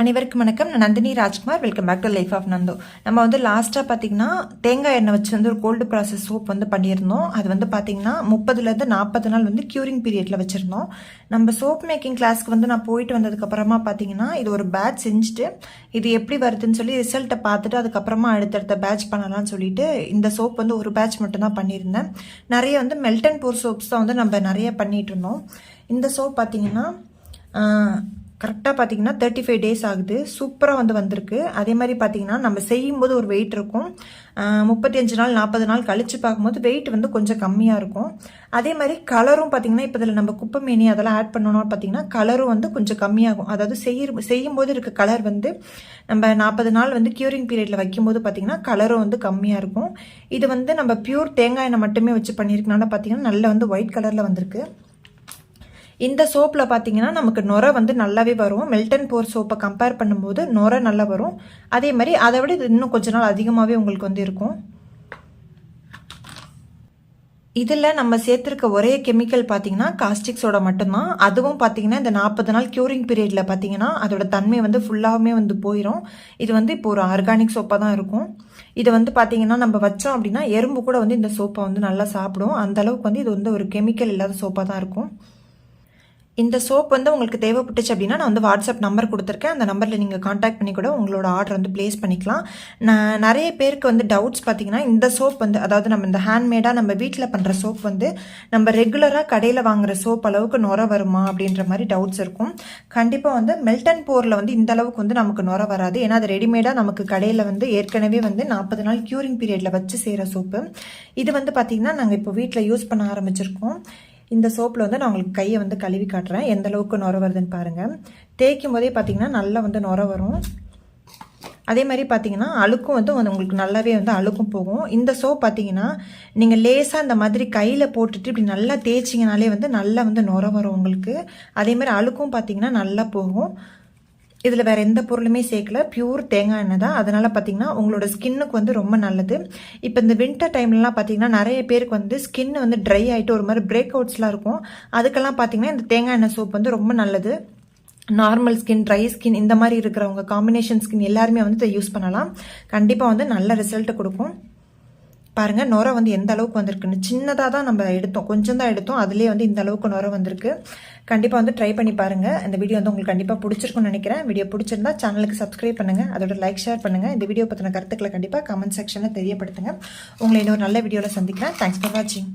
அனைவருக்கும் வணக்கம். நான் Nandini Rajkumar. Welcome back to life of நந்தோ நம்ம வந்து லாஸ்ட்டாக பார்த்தீங்கன்னா தேங்காய் எண்ணெய் வச்சு வந்து ஒரு கோல்டு ப்ராசஸ் சோப் வந்து பண்ணியிருந்தோம். அது வந்து பார்த்தீங்கன்னா முப்பதுலேருந்து நாற்பது நாள் வந்து க்யூரிங் பீரியடில் வச்சுருந்தோம். நம்ம சோப் மேக்கிங் கிளாஸ்க்கு வந்து நான் போயிட்டு வந்ததுக்கப்புறமா பார்த்தீங்கன்னா இது ஒரு பேட்ச் செஞ்சுட்டு இது எப்படி வருதுன்னு சொல்லி ரிசல்ட்டை பார்த்துட்டு அதுக்கப்புறமா அடுத்தடுத்த பேட்ச் பண்ணலாம்னு சொல்லிட்டு இந்த சோப் வந்து ஒரு பேட்ச் மட்டும்தான் பண்ணியிருந்தேன். நிறைய வந்து மெல்டன் போர் சோப்ஸ் தான் வந்து நம்ம நிறைய பண்ணிகிட்டு இருந்தோம். இந்த சோப் பார்த்தீங்கன்னா கரெக்டாக பார்த்தீங்கன்னா தேர்ட்டி ஃபைவ் டேஸ் ஆகுது. சூப்பராக வந்து வந்திருக்கு. அதே மாதிரி பார்த்தீங்கன்னா நம்ம செய்யும்போது ஒரு வெயிட் இருக்கும். முப்பத்தி அஞ்சு நாள் நாற்பது நாள் கழித்து பார்க்கும்போது வெயிட் வந்து கொஞ்சம் கம்மியாக இருக்கும். அதே மாதிரி கலரும் பார்த்தீங்கன்னா இப்போ இதில் நம்ம குப்பை மீனி அதெல்லாம் ஆட் பண்ணணும் பார்த்தீங்கன்னா கலரும் வந்து கொஞ்சம் கம்மியாகும். அதாவது செய்ய செய்யும்போது இருக்க கலர் வந்து நம்ம நாற்பது நாள் வந்து க்யூரிங் பீரியடில் வைக்கும்போது பார்த்தீங்கன்னா கலரும் வந்து கம்மியாக இருக்கும். இது வந்து நம்ம பியூர் தேங்காய் எண்ணெய் மட்டுமே வச்சு பண்ணியிருக்கனால பார்த்தீங்கன்னா நல்ல வந்து ஒயிட் கலரில் வந்திருக்கு. இந்த சோப்பில் பார்த்தீங்கன்னா நமக்கு நுரை வந்து நல்லாவே வரும். மெல்டன் போர் சோப்பை கம்பேர் பண்ணும்போது நுரை நல்லா வரும். அதே மாதிரி அதை விட இது இன்னும் கொஞ்ச நாள் அதிகமாகவே உங்களுக்கு வந்து இருக்கும். இதில் நம்ம சேர்த்துருக்க ஒரே கெமிக்கல் பார்த்தீங்கன்னா காஸ்டிக் சோடா மட்டும்தான். அதுவும் பார்த்தீங்கன்னா இந்த நாற்பது நாள் க்யூரிங் பீரியடில் பார்த்தீங்கன்னா அதோட தன்மை வந்து ஃபுல்லாகவுமே வந்து போயிடும் இது வந்து இப்போ ஒரு ஆர்கானிக் சோப்பாக தான் இருக்கும். இதை வந்து பார்த்தீங்கன்னா நம்ம வச்சோம் அப்படின்னா எறும்பு கூட வந்து இந்த சோப்பை வந்து நல்லா சாப்பிடும். அந்த அளவுக்கு வந்து இது வந்து ஒரு கெமிக்கல் இல்லாத சோப்பாக தான் இருக்கும். இந்த சோப் வந்து உங்களுக்கு தேவைப்பட்டுச்சு அப்படின்னா நான் வந்து வாட்ஸ்அப் நம்பர் கொடுத்துருக்கேன். அந்த நம்பரில் நீங்கள் காண்டாக்ட் பண்ணி கூட உங்களோட ஆர்டர் வந்து ப்ளேஸ் பண்ணிக்கலாம். நான் நிறைய பேருக்கு வந்து டவுட்ஸ் பார்த்தீங்கன்னா இந்த சோப் வந்து அதாவது நம்ம இந்த ஹேண்ட்மேடாக நம்ம வீட்டில் பண்ணுற சோப் வந்து நம்ம ரெகுலராக கடையில் வாங்குற சோப் அளவுக்கு நுர வருமா அப்படின்ற மாதிரி டவுட்ஸ் இருக்கும். கண்டிப்பாக வந்து மெல்டன் போரில் வந்து இந்த அளவுக்கு வந்து நமக்கு நுர வராது. ஏன்னா அது ரெடிமேடாக நமக்கு கடையில் வந்து ஏற்கனவே வந்து நாற்பது நாள் க்யூரிங் பீரியடில் வச்சு செய்கிற சோப்பு இது வந்து பார்த்திங்கன்னா நாங்கள் இப்போ வீட்டில் யூஸ் பண்ண ஆரம்பிச்சிருக்கோம். இந்த சோப்பில் வந்து நான் உங்களுக்கு கையை வந்து கழுவி காட்டுறேன். எந்த அளவுக்கு நுர வருதுன்னு பாருங்கள் தேய்க்கும் போதே பார்த்தீங்கன்னா நல்லா வந்து நுர வரும். அதே மாதிரி பார்த்தீங்கன்னா அழுக்கும் வந்து உங்களுக்கு நல்லாவே வந்து அழுக்கும் போகும். இந்த சோப் பார்த்தீங்கன்னா நீங்கள் லேசாக இந்த மாதிரி கையில் போட்டுட்டு இப்படி நல்லா தேய்ச்சிங்கனாலே வந்து நல்லா வந்து நுர வரும் உங்களுக்கு. அதே மாதிரி அழுக்கும் பார்த்தீங்கன்னா நல்லா போகும். இதில் வேறு எந்த பொருளுமே சேர்க்கல. பியூர் தேங்காய் எண்ணெய் தான். அதனால் பார்த்தீங்கன்னா உங்களோட ஸ்கின்னுக்கு வந்து ரொம்ப நல்லது. இப்போ இந்த வின்டர் டைம்லலாம் பார்த்தீங்கன்னா நிறைய பேருக்கு வந்து ஸ்கின் வந்து ட்ரை ஆகிட்டு ஒரு மாதிரி பிரேக் அவுட்ஸ்லாம் இருக்கும். அதுக்கெல்லாம் பார்த்தீங்கன்னா இந்த தேங்காய் எண்ணெய் சோப் வந்து ரொம்ப நல்லது. நார்மல் ஸ்கின் ட்ரை ஸ்கின் இந்த மாதிரி இருக்கிறவங்க காம்பினேஷன் ஸ்கின் எல்லாருமே வந்து இதை யூஸ் பண்ணலாம். கண்டிப்பாக வந்து நல்ல ரிசல்ட் கொடுக்கும். பாருங்கள் நுரை வந்து எந்த அளவுக்கு வந்திருக்குன்னு. சின்னதாக தான் நம்ம எடுத்தோம். கொஞ்சம் தான் எடுத்தோம். அதுலேயே வந்து இந்த அளவுக்கு நுரை வந்திருக்கு. கண்டிப்பாக வந்து ட்ரை பண்ணி பாருங்கள் இந்த வீடியோ வந்து உங்களுக்கு கண்டிப்பாக பிடிச்சிருக்கும்னு நினைக்கிறேன். வீடியோ பிடிச்சிருந்தா சேனலுக்கு சப்ஸ்கிரைப் பண்ணுங்கள் அதோட லைக் ஷேர் பண்ணுங்கள் இந்த வீடியோ பற்றின கருத்துக்களை கண்டிப்பாக கமெண்ட் செக்ஷனில் தெரியப்படுத்துங்க. உங்களை இன்னொரு நல்ல வீடியோவில் சந்திக்கிறேன். தேங்க்ஸ் ஃபார் வாட்சிங்